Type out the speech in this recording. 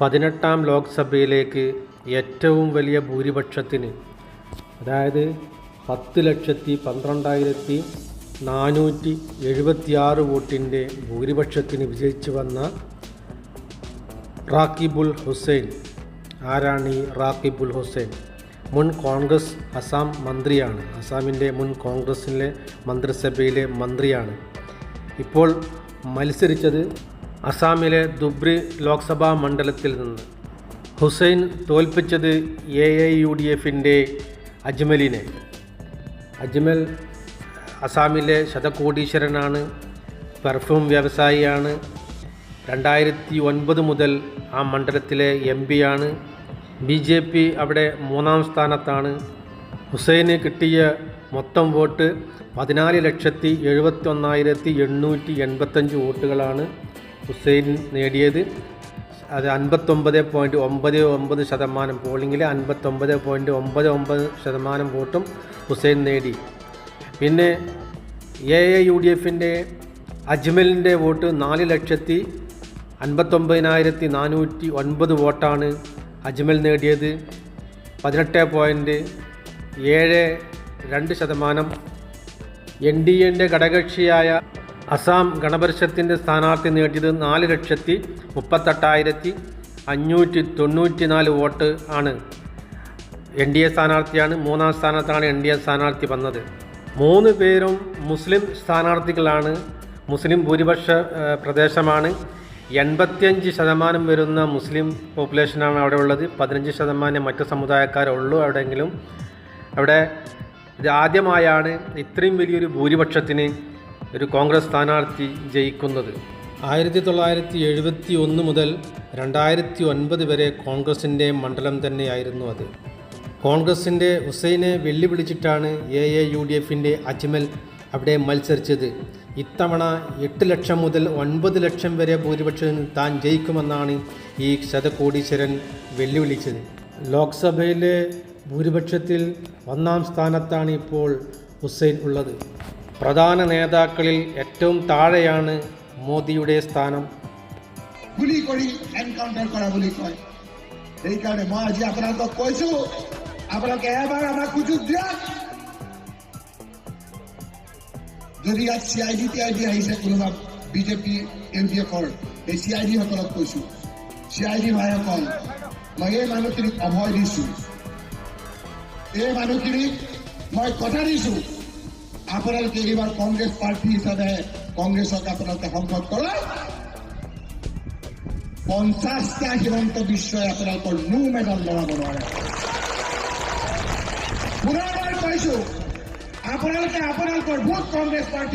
പതിനെട്ടാം ലോക്സഭയിലേക്ക് ഏറ്റവും വലിയ ഭൂരിപക്ഷത്തിന് അതായത് പത്ത് ലക്ഷത്തി പന്ത്രണ്ടായിരത്തി നാനൂറ്റി എഴുപത്തിയാറ് വോട്ടിന്റെ ഭൂരിപക്ഷത്തിന് വിജയിച്ചു വന്ന റാക്കിബുൽ ഹുസൈൻ. ആരാണ് ഈ റാക്കിബുൽ ഹുസൈൻ? മുൻ കോൺഗ്രസ് അസാം മന്ത്രിയാണ്. അസാമിന്റെ മുൻ കോൺഗ്രസിലെ മന്ത്രിസഭയിലെ മന്ത്രിയാണ്. ഇപ്പോൾ മത്സരിച്ചത് അസാമിലെ ദുബ്രി ലോക്സഭാ മണ്ഡലത്തിൽ നിന്ന് ഹുസൈൻ തോൽപ്പിച്ചത് എ ഐ യു ഡി എഫിന്റെ അജ്മലിനെ. അജ്മൽ അസാമിലെ ശതകോടീശ്വരനാണ് പെർഫ്യൂം വ്യവസായിയാണ്. രണ്ടായിരത്തി ഒൻപത് മുതൽ ആ മണ്ഡലത്തിലെ എം പിയാണ് ബി ജെ പി അവിടെ മൂന്നാം സ്ഥാനത്താണ്. ഹുസൈന് കിട്ടിയ മൊത്തം വോട്ട് പതിനാല് ലക്ഷത്തി എഴുപത്തി ഒന്നായിരത്തി എണ്ണൂറ്റി എൺപത്തഞ്ച് വോട്ടുകളാണ്. ഹുസൈൻ നേടിയത് അത് അൻപത്തൊമ്പത് പോയിന്റ് ഒമ്പത് ഒമ്പത് ശതമാനം പോളിങ്ങിൽ അൻപത്തൊമ്പത് പോയിന്റ് ഒമ്പത് ഒമ്പത് ശതമാനം വോട്ടും ഹുസൈൻ നേടി. പിന്നെ എ എ യു ഡി എഫിന്റെ അജ്മലിന്റെ വോട്ട് നാല് ലക്ഷത്തി അൻപത്തൊമ്പതിനായിരത്തി നാനൂറ്റി ഒൻപത് വോട്ടാണ് അജ്മൽ നേടിയത്. പതിനെട്ട് പോയിന്റ് ഏഴ് രണ്ട് ശതമാനം എൻ ഡി എന്റെ ഘടകകക്ഷിയായ അസാം ഗണപരിഷത്തിന്റെ സ്ഥാനാർത്ഥി നേടിയത് നാല് ലക്ഷത്തി മുപ്പത്തെട്ടായിരത്തി അഞ്ഞൂറ്റി തൊണ്ണൂറ്റി നാല് വോട്ട് ആണ്. എൻ ഡി എ സ്ഥാനാർത്ഥിയാണ് മൂന്നാം സ്ഥാനത്താണ് എൻ ഡി എ സ്ഥാനാർത്ഥി വന്നത്. മൂന്ന് പേരും മുസ്ലിം സ്ഥാനാർത്ഥികളാണ് മുസ്ലിം ഭൂരിപക്ഷ പ്രദേശമാണ്. എൺപത്തിയഞ്ച് ശതമാനം വരുന്ന മുസ്ലിം പോപ്പുലേഷനാണ് അവിടെ ഉള്ളത്. പതിനഞ്ച് ശതമാനം മറ്റ് സമുദായക്കാരുള്ളൂ എവിടെയെങ്കിലും അവിടെ ഇത് ആദ്യമായാണ് ഇത്രയും വലിയൊരു ഭൂരിപക്ഷത്തിന് ഒരു കോൺഗ്രസ് സ്ഥാനാർത്ഥി ജയിക്കുന്നത്. ആയിരത്തി തൊള്ളായിരത്തി എഴുപത്തി ഒന്ന് മുതൽ രണ്ടായിരത്തി ഒൻപത് വരെ കോൺഗ്രസിന്റെ മണ്ഡലം തന്നെയായിരുന്നു അത്. കോൺഗ്രസിന്റെ ഹുസൈനെ വെല്ലുവിളിച്ചിട്ടാണ് എ എ യു ഡി എഫിന്റെ അജ്മൽ അവിടെ മത്സരിച്ചത്. ഇത്തവണ എട്ട് ലക്ഷം മുതൽ ഒൻപത് ലക്ഷം വരെ ഭൂരിപക്ഷം താൻ ജയിക്കുമെന്നാണ് ഈ ശതകോടീശ്വരൻ വെല്ലുവിളിച്ചത്. ലോക്സഭയിലെ ഭൂരിപക്ഷത്തിൽ ഒന്നാം സ്ഥാനത്താണ് ഇപ്പോൾ ഹുസൈൻ ഉള്ളത്. പ്രധാന നേതാക്കളിൽ ഏറ്റവും താഴെയാണ് മോദിയുടെ സ്ഥാനം গুলি কৰি এনকাউণ্টাৰ কৰা বুলি কয় সেইকাৰণে মই আজি আপোনালোকক কৈছো আপোনালোকে এবাৰ আমাক সুযোগ দিয়ক যদি ইয়াত C I D T I D আহিছে কোনোবা বিজেপি এম পি এফৰ এই চি আই ডিসকলক কৈছো চি আই ডি ভাইসকল মই এই মানুহখিনিক অভয় দিছো এই মানুহখিনিক মই কথা দিছো আপোনালোকে এইবাৰ কংগ্ৰেছ প্ৰাৰ্থী হিচাপে কংগ্ৰেছক আপোনালোকে সংসদ কৰক পঞ্চাছটা হিমন্ত বিশ্বই আপোনালোকৰ নো মেডাল লড়াব নোৱাৰে পুনৰবাৰ কৈছো আপোনালোকে আপোনালোকৰ ভোট কংগ্ৰেছ পাৰ্টি